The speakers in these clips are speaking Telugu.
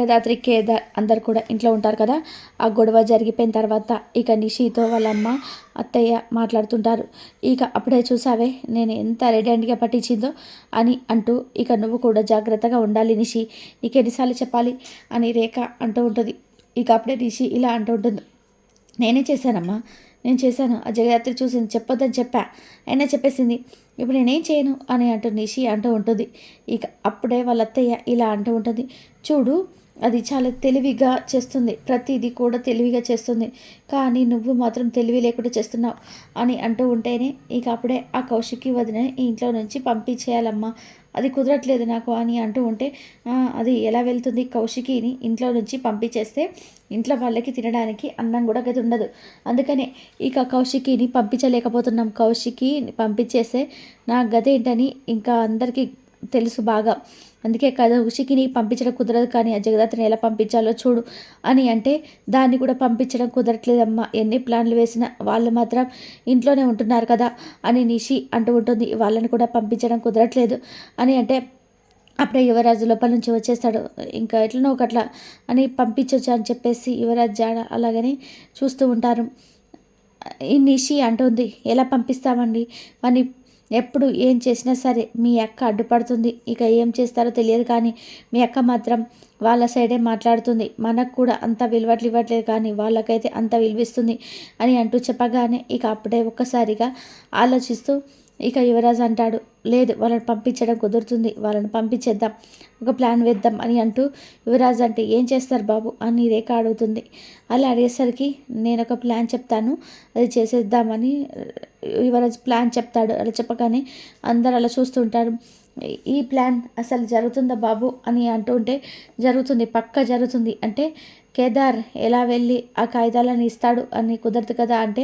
వేదాద్రి కేదార్ అందరు కూడా ఇంట్లో ఉంటారు కదా. ఆ గొడవ జరిగిపోయిన తర్వాత ఇక నిషితో వాళ్ళమ్మ అత్తయ్య మాట్లాడుతుంటారు. ఇక అప్పుడే చూసావే నేను ఎంత రెడెంట్గా పట్టించిందో అని అంటూ ఇక నువ్వు కూడా జాగ్రత్తగా ఉండాలి నిషి. నీకు ఎన్నిసార్లు చెప్పాలి అని రేఖ అంటూ ఉంటుంది. ఇక అప్పుడే నిషి ఇలా అంటూ ఉంటుంది. నేనే చేశానమ్మా నేను చేశాను. ఆ జగదాత్రి చూసింది చెప్పొద్దని చెప్పా. అయినా చెప్పేసింది ఇప్పుడు నేనేం చేయను అని అంటూ నిషి అంటూ ఉంటుంది. ఇక అప్పుడే వాళ్ళ అత్తయ్య ఇలా అంటూ ఉంటుంది. చూడు అది చాలా తెలివిగా చేస్తుంది. ప్రతిదీ కూడా తెలివిగా చేస్తుంది. కానీ నువ్వు మాత్రం తెలివి లేకుండా చేస్తున్నావు అని అంటూ ఉంటేనే ఇక అప్పుడే ఆ కౌశికి వదిన ఇంట్లో నుంచి పంపించేయాలమ్మా. అది కుదరట్లేదు నాకు అని అంటూ ఉంటే అది ఎలా వెళ్తుంది? కౌశికిని ఇంట్లో నుంచి పంపించేస్తే ఇంట్లో వాళ్ళకి తినడానికి అన్నం కూడా గది ఉండదు. అందుకనే ఇక కౌశికిని పంపించలేకపోతున్నాం. కౌశికి పంపించేస్తే నా గది ఏంటని ఇంకా అందరికీ తెలుసు బాగా. అందుకే కథ ఉషికిని పంపించడం కుదరదు కానీ ఆ జగదాత్రిని ఎలా పంపించాలో చూడు అని అంటే దాన్ని కూడా పంపించడం కుదరట్లేదమ్మా. ఎన్ని ప్లాన్లు వేసినా వాళ్ళు మాత్రం ఇంట్లోనే ఉంటున్నారు కదా అని నిషి అంటూ ఉంటుంది. వాళ్ళని కూడా పంపించడం కుదరట్లేదు అని అంటే అప్పుడే యువరాజు లోపల నుంచి వచ్చేస్తాడు. ఇంకా ఎట్లనో ఒకట్లా అని పంపించవచ్చు అని చెప్పేసి యువరాజు జాడ అలాగని చూస్తూ ఉంటారు. ఈ నిషి అంటుంది ఎలా పంపిస్తామండి? అని ఎప్పుడు ఏం చేసినా సరే మీ అక్క అడ్డుపడుతుంది. ఇక ఏం చేస్తారో తెలియదు కానీ మీ అక్క మాత్రం వాళ్ళ సైడే మాట్లాడుతుంది. మనకు కూడా అంత విలువట్లు ఇవ్వట్లేదు కానీ వాళ్ళకైతే అంత విలువిస్తుంది అని అంటూ చెప్పగానే ఇక అప్పుడే ఒక్కసారిగా ఆలోచిస్తూ ఇక యువరాజు అంటాడు లేదు వాళ్ళని పంపించడం కుదురుతుంది వాళ్ళని పంపించేద్దాం ఒక ప్లాన్ వేద్దాం అని అంటూ యువరాజు అంటే ఏం చేస్తారు బాబు? అని రేఖ అడుగుతుంది. అలా అడిగేసరికి నేను ఒక ప్లాన్ చెప్తాను అది చేసేద్దామని యువరాజు ప్లాన్ చెప్తాడు. అలా చెప్పగానే అందరు అలా చూస్తుంటారు ఈ ప్లాన్ అసలు జరుగుతుందా బాబు? అని అంటుంటే జరుగుతుంది పక్క జరుగుతుంది. అంటే కేదార్ ఎలా వెళ్ళి ఆ కాగితాలను ఇస్తాడు అని కుదరదు కదా అంటే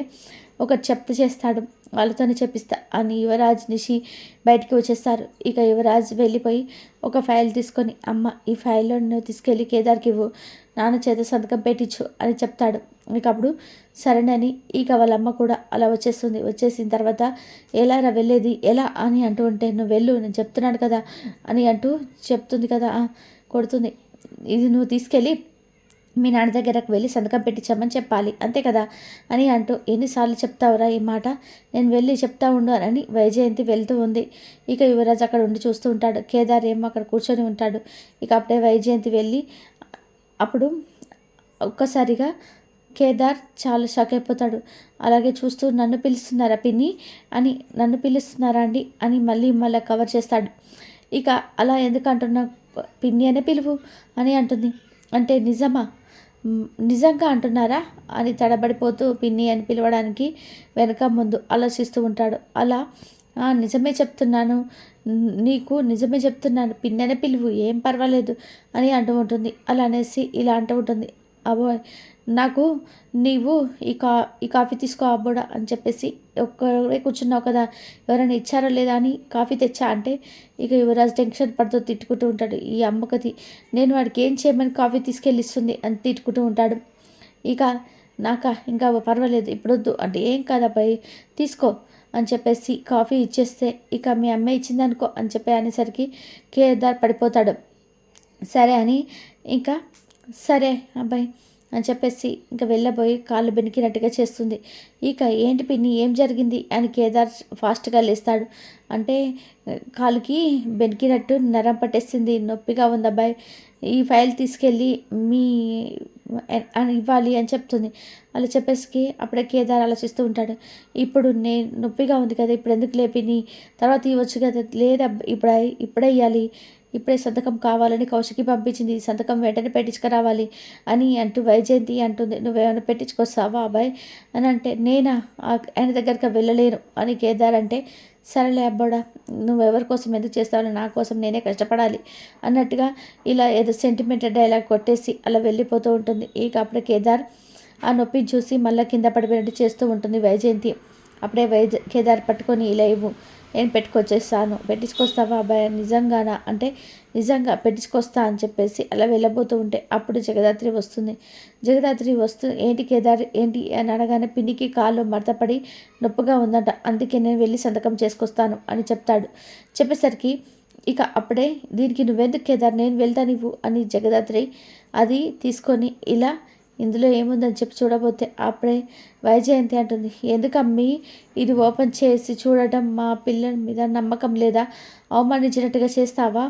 ఒక చెప్త చేస్తాడు. వాళ్ళతోనే చెప్పిస్తా. అని యువరాజ్ నిషి బయటికి వచ్చేస్తారు. ఇక యువరాజ్ వెళ్ళిపోయి ఒక ఫైల్ తీసుకొని అమ్మ ఈ ఫైల్లో నువ్వు తీసుకెళ్ళి కేదార్కి ఇవ్వు. నాన్న చేత సంతకం పెట్టించు అని చెప్తాడు. ఇక అప్పుడు సరేనని ఇక వాళ్ళ అమ్మ కూడా అలా వచ్చేస్తుంది. వచ్చేసిన తర్వాత ఎలా రా వెళ్ళేది? ఎలా? అని అంటూ ఉంటే నువ్వు వెళ్ళు నేను చెప్తున్నాను కదా అని అంటూ చెప్తుంది కదా కొడుతుంది. ఇది నువ్వు తీసుకెళ్ళి మీ నాన్న దగ్గరకు వెళ్ళి సంతకం పెట్టించామని చెప్పాలి. అంతే కదా? అని అంటూ ఎన్నిసార్లు చెప్తావురా ఈ మాట? నేను వెళ్ళి చెప్తా ఉండు అని వైజయంతి వెళ్తూ ఉంది. ఇక యువరాజ్ అక్కడ ఉండి చూస్తూ ఉంటాడు. కేదార్ ఏమో అక్కడ కూర్చొని ఉంటాడు. ఇక అప్పుడే వైజయంతి వెళ్ళి అప్పుడు ఒక్కసారిగా కేదార్ చాలా షాక్ అయిపోతాడు. అలాగే చూస్తూ నన్ను పిలుస్తున్నారా పిన్ని? అని నన్ను పిలుస్తున్నారా అండి? అని మళ్ళీ మళ్ళీ కవర్ చేస్తాడు. ఇక అలా ఎందుకు అంటున్నా పిన్ని అనే పిలువు? అని అంటుంది. అంటే నిజమా? నిజంగా అంటున్నారా? అని తడబడిపోతూ పిన్ని అని పిలవడానికి వెనక ముందు ఆలోచిస్తూ ఉంటాడు. అలా నిజమే చెప్తున్నాను. నీకు నిజమే చెప్తున్నాను. పిన్నెన పిలువు. ఏం పర్వాలేదు అని అంటూ ఉంటుంది. అలా అనేసి ఇలా అంటూ ఉంటుంది. అబ్బో నాకు నీవు ఈ కా ఈ కాఫీ తీసుకో అబ్బోడా అని చెప్పేసి ఒక్కడే కూర్చున్నావు కదా ఎవరైనా ఇచ్చారో లేదా అని కాఫీ తెచ్చా అంటే ఇక యువరాజ్ టెన్షన్ పడుతూ తిట్టుకుంటూ ఉంటాడు. ఈ అమ్మకది నేను వాడికి ఏం చేయమని కాఫీ తీసుకెళ్ళి ఇస్తుంది అని తిట్టుకుంటూ ఉంటాడు. ఇక నాక ఇంకా పర్వాలేదు ఇప్పుడు వద్దు. అంటే ఏం కాదబ్బాయి తీసుకో అని చెప్పేసి కాఫీ ఇచ్చేస్తే ఇక మీ అమ్మ ఇచ్చిందనుకో అని చెప్పి అనేసరికి కేదార్ పడిపోతాడు. సరే అని ఇంకా సరే అబ్బాయి అని చెప్పేసి ఇంకా వెళ్ళబోయి కాళ్ళు బెనికినట్టుగా చేస్తుంది. ఇక ఏంటి పిన్ని ఏం జరిగింది? అని కేదార్ ఫాస్ట్గా లేస్తాడు. అంటే కాలుకి బెనికినట్టు నరం పట్టేసింది. నొప్పిగా ఉంది అబ్బాయి. ఈ ఫైల్ తీసుకెళ్ళి మీ అని ఇవ్వాలి అని చెప్తుంది. అలా చెప్పేసి అప్పుడే కేదార్ ఆలోచిస్తూ ఉంటాడు. ఇప్పుడు నేను నొప్పిగా ఉంది కదా ఇప్పుడు ఎందుకు లేపిని తర్వాత ఇవ్వచ్చు కదా. లేదా ఇప్పుడు ఇప్పుడే ఇవ్వాలి ఇప్పుడే సంతకం కావాలని కౌశికి పంపించింది. సంతకం వెంటనే పెట్టించుకురావాలి అని అంటూ వైజయంతి అంటుంది. నువ్వేమైనా పెట్టించుకొస్తావా అబ్బాయి అని అంటే నేనా? ఆయన దగ్గరికి వెళ్ళలేను అని కేదార్ అంటే సరేలే అబ్బాడా నువ్వెవరి కోసం ఎందుకు చేస్తావు నా కోసం నేనే కష్టపడాలి అన్నట్టుగా ఇలా ఏదో సెంటిమెంటల్ డైలాగ్ కొట్టేసి అలా వెళ్ళిపోతూ ఉంటుంది. ఇక అప్పుడే కేదార్ ఆ నొప్పిని చూసి మళ్ళీ కింద పడిపోయినట్టు చేస్తూ ఉంటుంది వైజయంతి. అప్పుడే వైజ కేదార్ పట్టుకొని ఇలా ఇవ్వు. నేను పెట్టుకొచ్చేస్తాను? పెట్టించుకొస్తావా అబ్బాయి? నిజంగానా? అంటే నిజంగా పెట్టించుకొస్తా అని చెప్పేసి అలా వెళ్ళబోతూ ఉంటే అప్పుడు జగదాత్రి వస్తుంది. జగదాత్రి వస్తూ ఏంటి కేదార్? ఏంటి? అని అనగానే పిండికి కాళ్ళు మడతపడి నొప్పిగా ఉందంట. అందుకే నేను వెళ్ళి సంతకం చేసుకొస్తాను అని చెప్తాడు. చెప్పేసరికి ఇక అప్పుడే దీనికి నువ్వెందుకు కేదార్? నేను వెళ్తా నువ్వు అని జగదాత్రి అది తీసుకొని ఇలా ఇందులో ఏముందని చెప్పి చూడబోతే అప్పుడే వైజయంతి అంటుంది. ఎందుకమ్మి? ఇది ఓపెన్ చేసి చూడటం మా పిల్లల మీద నమ్మకం లేదా? అవమానించినట్టుగా చేస్తావా?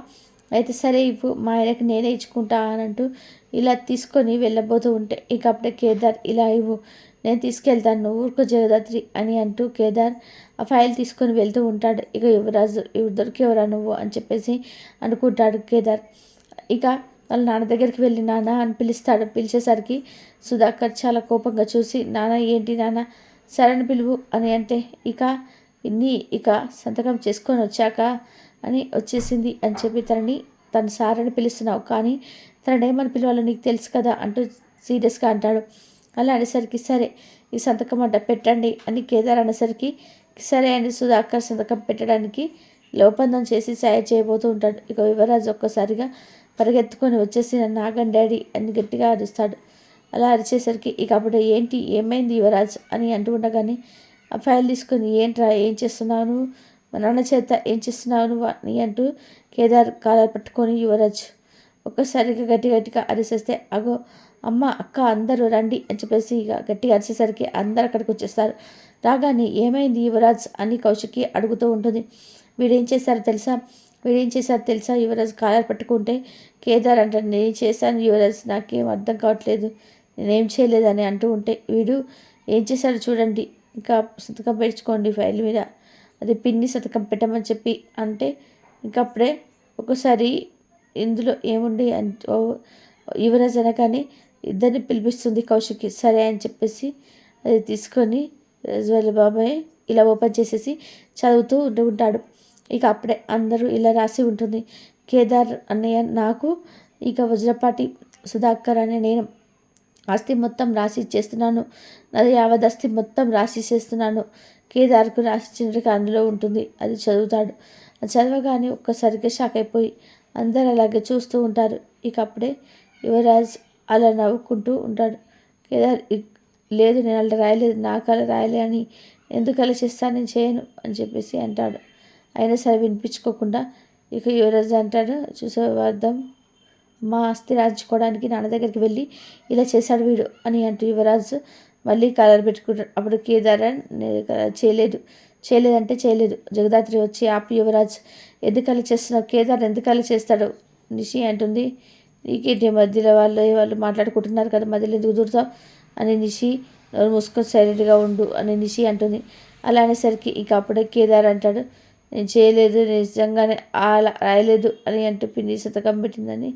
అయితే సరే ఇవ్వు మా ఆయనకు నేనే ఇచ్చుకుంటా అని అంటూ ఇలా తీసుకొని వెళ్ళబోతూ ఉంటే ఇక అప్పుడే కేదార్ ఇలా ఇవ్వు నేను తీసుకెళ్తాను నువ్వు ఊరుకో జగదాత్రి అని అంటూ కేదార్ ఆ ఫైల్ తీసుకొని వెళ్తూ ఉంటాడు. ఇక యువరాజు ఇవి దొరికేవరా నువ్వు? అని చెప్పేసి అనుకుంటాడు కేదార్. ఇక వాళ్ళ నాన్న దగ్గరికి వెళ్ళి నాన్న అని పిలుస్తాడు. పిలిచేసరికి సుధాకర్ చాలా కోపంగా చూసి నాన్న ఏంటి నాన్న? సరైన పిలువు అని అంటే ఇక ఇన్ని ఇక సంతకం చేసుకొని వచ్చాక అని వచ్చేసింది అని చెప్పి తనని తను సార్ అని పిలుస్తున్నావు కానీ తననేమని పిలవాలో నీకు తెలుసు కదా అంటూ సీరియస్గా అంటాడు. అలా అనేసరికి సరే ఈ సంతకం అంట పెట్టండి అని కేదార్ అనేసరికి సరే అని సుధాకర్ సంతకం పెట్టడానికి లోపందం చేసి సాయ చేయబోతూ ఉంటాడు. ఇక యువరాజు ఒక్కసారిగా పరిగెత్తుకొని వచ్చేసి నన్ను ఆగండి డాడీ అని గట్టిగా అరుస్తాడు. అలా అరిచేసరికి ఇక అప్పుడు ఏంటి ఏమైంది యువరాజ్ అని అంటూ ఆ ఫైల్ తీసుకొని ఏంట్రా ఏం చేస్తున్నావు? మా నాన్న చేత ఏం చేస్తున్నావు నువ్వు? అని అంటూ కేదార్ కాలర్ పట్టుకొని యువరాజ్ ఒక్కసారిగా గట్టి గట్టిగా అరిసేస్తే అగో అమ్మ అక్క అందరూ రండి అని చెప్పేసి ఇక గట్టిగా అరిసేసరికి అందరు అక్కడికి వచ్చేస్తారు. రాగానే ఏమైంది యువరాజ్? అని కౌశికి అడుగుతూ ఉంటుంది. వీడేం చేశారో తెలుసా? వీడేం చేశారు తెలుసా? యువరాజ్ కాలర్ పట్టుకుంటే కేదార్ అంటాడు నేను చేశాను యువరాజ్ నాకేం అర్థం కావట్లేదు నేనేం చేయలేదని అంటూ ఉంటే వీడు ఏం చేశాడు చూడండి ఇంకా సంతకం పెట్టుకోండి ఫైల్ మీద. అది పిన్ని సంతకం పెట్టమని చెప్పి అంటే ఇంకప్పుడే ఒకసారి ఇందులో ఏముండి యువరాజ్ అనగానే ఇద్దరిని పిలిపిస్తుంది కౌశిక్కి. సరే అని చెప్పేసి అది తీసుకొని రజవాళ్ళ బాబాయ్ ఇలా ఓపెన్ చేసేసి చదువుతూ ఉంటూ ఉంటాడు. ఇక అప్పుడే అందరూ ఇలా రాసి ఉంటుంది. కేదార్ అన్నయ్య నాకు ఇక వజ్రపాటి సుధాకర్ అనే నేను ఆస్తి మొత్తం రాసి ఇచ్చేస్తున్నాను నది యావదస్తి మొత్తం రాసి ఇచ్చేస్తున్నాను కేదార్కు రాసిచ్చినట్టుగా అందులో ఉంటుంది. అది చదువుతాడు. అది చదవగానే ఒక్కసారిగా షాక్ అయిపోయి అందరు అలాగే చూస్తూ ఉంటారు. ఇక అప్పుడే యువరాజ్ అలా నవ్వుకుంటూ ఉంటాడు. కేదార్ లేదు నేను అలా రాయలేదు. నాకు అలా రాయలే అని ఎందుకు అలా చేస్తాను నేను చేయను అని చెప్పేసి అంటాడు. అయినా సరే వినిపించుకోకుండా ఇక యువరాజ్ అంటాడు చూసే మా ఆస్తి రాయించుకోవడానికి నాన్న దగ్గరికి వెళ్ళి ఇలా చేశాడు వీడు అని అంటూ యువరాజు మళ్ళీ కలర్ పెట్టుకుంటాడు. అప్పుడు కేదారన్ చేయలేదు. చేయలేదంటే చేయలేదు. జగదాత్రి వచ్చి ఆపి యువరాజ్. ఎందుకలా చేస్తున్నావు? కేదార్ ఎందుకలా చేస్తాడు? నిషి అంటుంది. నీకేంటి మధ్యలో వాళ్ళు వాళ్ళు మాట్లాడుకుంటున్నారు కదా మధ్యలో ఎందుకు దూరుతావు? అని నిషి మూసుకొని సైలెంట్గా ఉండు అని నిషి అంటుంది. అలా అనేసరికి ఇక అప్పుడే కేదార్ అంటాడు నేను చేయలేదు నిజంగానే అలా రాయలేదు అని అంటూ పిన్ని శతకం పెట్టిందని.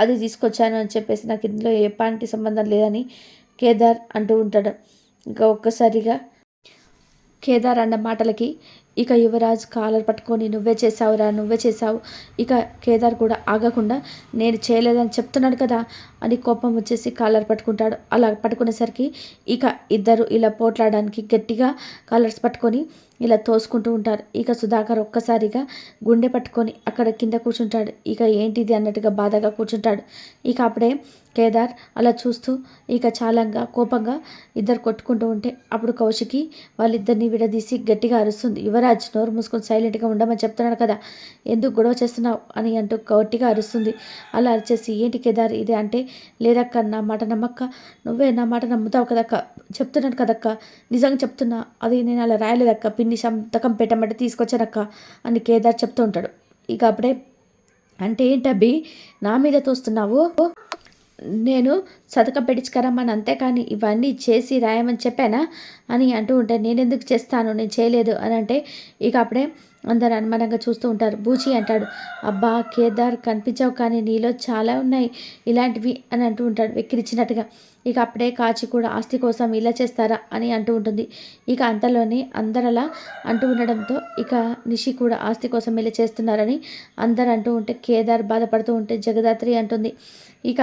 అది తీసుకొచ్చాను అని చెప్పేసి నాకు ఇందులో ఏ పాంటి సంబంధం లేదని కేదార్ అంటూ ఉంటాడు. ఇంకా ఒక్కసారిగా కేదార్ అన్న మాటలకి ఇక యువరాజ్ కాలర్ పట్టుకొని నువ్వే చేసావురా నువ్వే చేసావు ఇక కేదార్ కూడా ఆగకుండా నేను చేయలేదని చెప్తున్నాడు కదా అని కోపం వచ్చేసి కాలర్ పట్టుకుంటాడు. అలా పట్టుకునేసరికి ఇక ఇద్దరు ఇలా పోట్లాడడానికి గట్టిగా కాలర్స్ పట్టుకొని ఇలా తోసుకుంటూ ఉంటారు. ఇక సుధాకర్ ఒక్కసారిగా గుండె పట్టుకొని అక్కడ కింద కూర్చుంటాడు. ఇక ఏంటిది అన్నట్టుగా బాధగా కూర్చుంటాడు. ఇక అప్పుడే కేదార్ అలా చూస్తూ ఇక చాలంగా కోపంగా ఇద్దరు కొట్టుకుంటూ ఉంటే అప్పుడు కౌశికి వాళ్ళిద్దరిని విడదీసి గట్టిగా అరుస్తుంది. యువరాజ్ నోరు మూసుకొని సైలెంట్గా ఉండమని చెప్తున్నాడు కదా ఎందుకు గొడవ చేస్తున్నావు? అని అంటూ గట్టిగా అరుస్తుంది. అలా అరిచేసి ఏంటి కేదార్ ఇదే అంటే లేదక్క నా మాట నమ్మక్క. నువ్వే నా మాట నమ్ముతావు కదక్క. చెప్తున్నాను కదక్క. నిజంగా చెప్తున్నా. అది నేను అలా రాయలేదక్క. పిన్ని సంతకం పెట్టమంటే తీసుకొచ్చానక్క అని కేదార్ చెప్తూ ఉంటాడు. ఇక అప్పుడే అంటే ఏంటబ్బి నా మీద తోస్తున్నావు? నేను సతకం అంతే అంతేకాని ఇవన్నీ చేసి రాయమని చెప్పానా? అని అంటూ ఉంటే నేను ఎందుకు చేస్తాను? నేను చేయలేదు అని అంటే ఇక అప్పుడే అందరు అనుమానంగా చూస్తూ ఉంటారు. బూచి అంటాడు అబ్బా కేదార్ కనిపించావు కానీ నీలో చాలా ఉన్నాయి. ఇలాంటివి అని అంటూ ఉంటాడు వెక్కిరిచ్చినట్టుగా. ఇక అప్పుడే కాచి కూడా ఆస్తి కోసం ఇలా చేస్తారా? అని అంటూ ఉంటుంది. ఇక అంతలోనే అందరలా అంటూ ఉండడంతో ఇక నిషి కూడా ఆస్తి కోసం ఇలా చేస్తున్నారని అందరు అంటూ ఉంటే కేదార్ బాధపడుతూ ఉంటే జగదాత్రి అంటుంది. ఇక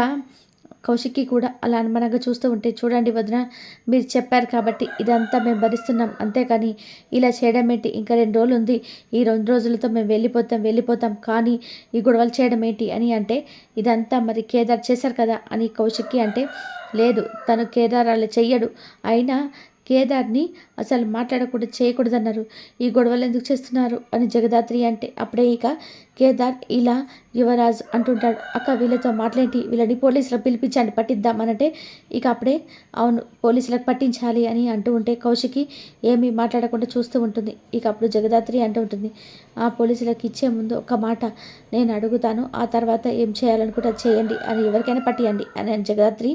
కౌశిక్కి కూడా అలా అనుమానంగా చూస్తూ ఉంటే చూడండి వదిన మీరు చెప్పారు కాబట్టి ఇదంతా మేము భరిస్తున్నాం అంతేకాని ఇలా చేయడం ఏంటి? ఇంకా రెండు రోజులు ఉంది ఈ రెండు రోజులతో మేము వెళ్ళిపోతాం వెళ్ళిపోతాం కానీ ఈ గొడవలు చేయడం ఏంటి? అని అంటే ఇదంతా మరి కేదార్ చేశారు కదా? అని కౌశిక్కి అంటే లేదు తను కేదార్ అలా చెయ్యడు. అయినా కేదార్ని అసలు మాట్లాడకూడదు చేయకూడదన్నారు. ఈ గొడవలు ఎందుకు చేస్తున్నారు? అని జగదాత్రి అంటే అప్పుడే ఇక కేదార్ ఇలా యువరాజ్ అంటుంటాడు అక్క వీళ్ళతో మాట్లాడి వీళ్ళని పోలీసులకు పిలిపించండి పట్టిద్దామనంటే ఇక అప్పుడే అవును పోలీసులకు పట్టించాలి అని అంటూ ఉంటే కౌశికి ఏమీ మాట్లాడకుండా చూస్తూ ఉంటుంది. ఇక అప్పుడు జగదాత్రి అంటూ ఉంటుంది ఆ పోలీసులకు ఇచ్చే ముందు ఒక మాట నేను అడుగుతాను ఆ తర్వాత ఏం చేయాలనుకుంటే చేయండి అని ఎవరికైనా పట్టియండి అని జగదాత్రి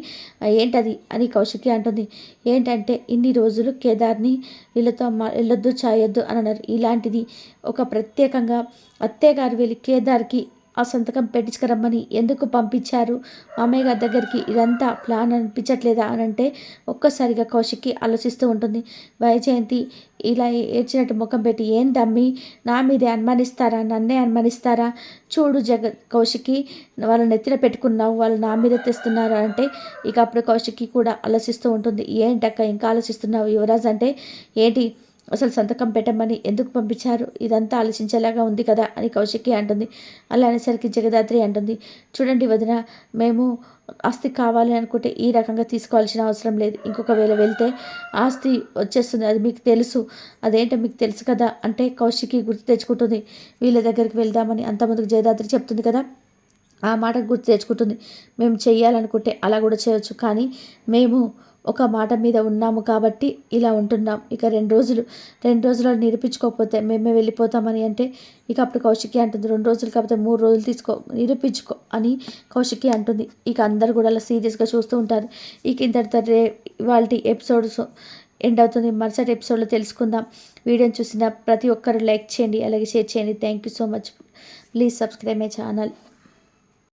ఏంటది? అని కౌశికి అంటుంది ఏంటంటే ఇన్ని రోజులు కేదార్ని వీళ్ళతో వెళ్ళొద్దు చాయొద్దు అని అన్నారు. ఇలాంటిది ఒక ప్రత్యేకంగా అత్తయ్య గారు వెళ్ళి కేదార్కి ఆ సంతకం పెట్టించుకురమ్మని ఎందుకు పంపించారు? మామయ్య గారి దగ్గరికి ఇదంతా ప్లాన్ అనిపించట్లేదా అని అంటే ఒక్కసారిగా కౌశిక్కి ఆలోచిస్తూ ఉంటుంది. వైజయంతి ఇలా ఏడ్చినట్టు ముఖం పెట్టి ఏం దమ్మి నా మీదే అనుమానిస్తారా? నన్నే అనుమానిస్తారా? చూడు జగ కౌశికి వాళ్ళని నెత్తిన పెట్టుకున్నావు వాళ్ళు నా మీద తెస్తున్నారు అంటే ఇక అప్పుడు కౌశికి కూడా ఆలోచిస్తూ ఉంటుంది. ఏంటక్క ఇంకా ఆలోచిస్తున్నావు యువరాజ్? అంటే ఏంటి అసలు సంతకం పెట్టమని ఎందుకు పంపించారు? ఇదంతా ఆలోచించేలాగా ఉంది కదా అని కౌశికి అంటుంది. అలా అనేసరికి జగదాత్రి అంటుంది. చూడండి వదిన మేము ఆస్తి కావాలి అనుకుంటే ఈ రకంగా తీసుకోవాల్సిన అవసరం లేదు. ఇంకొక వేళ వెళ్తే ఆస్తి వచ్చేస్తుంది. అది మీకు తెలుసు. అదేంటో మీకు తెలుసు కదా అంటే కౌశికి గుర్తు తెచ్చుకుంటుంది. వీళ్ళ దగ్గరికి వెళ్దామని అంతమందికి జగదాత్రి చెప్తుంది కదా. ఆ మాట గుర్తు తెచ్చుకుంటుంది. మేము చేయాలనుకుంటే అలా కూడా చేయొచ్చు. కానీ మేము ఒక మాట మీద ఉన్నాము కాబట్టి ఇలా ఉంటున్నాం. ఇక రెండు రోజులు రెండు రోజులు నిరూపించుకోకపోతే మేమే వెళ్ళిపోతామని అంటే ఇక అప్పుడు కౌశికి అంటుంది రెండు రోజులు కాకపోతే మూడు రోజులు తీసుకో నిరూపించుకో అని కౌశికి అంటుంది. ఇక అందరు కూడా అలా సీరియస్గా చూస్తూ ఉంటారు. ఇక ఇంతటితో రే వాళ్ళ ఎపిసోడ్స్ ఎండ్ అవుతుంది. మరుసటి ఎపిసోడ్లో తెలుసుకుందాం. వీడియోని చూసిన ప్రతి ఒక్కరు లైక్ చేయండి అలాగే షేర్ చేయండి. Thank you so much. Please subscribe my channel.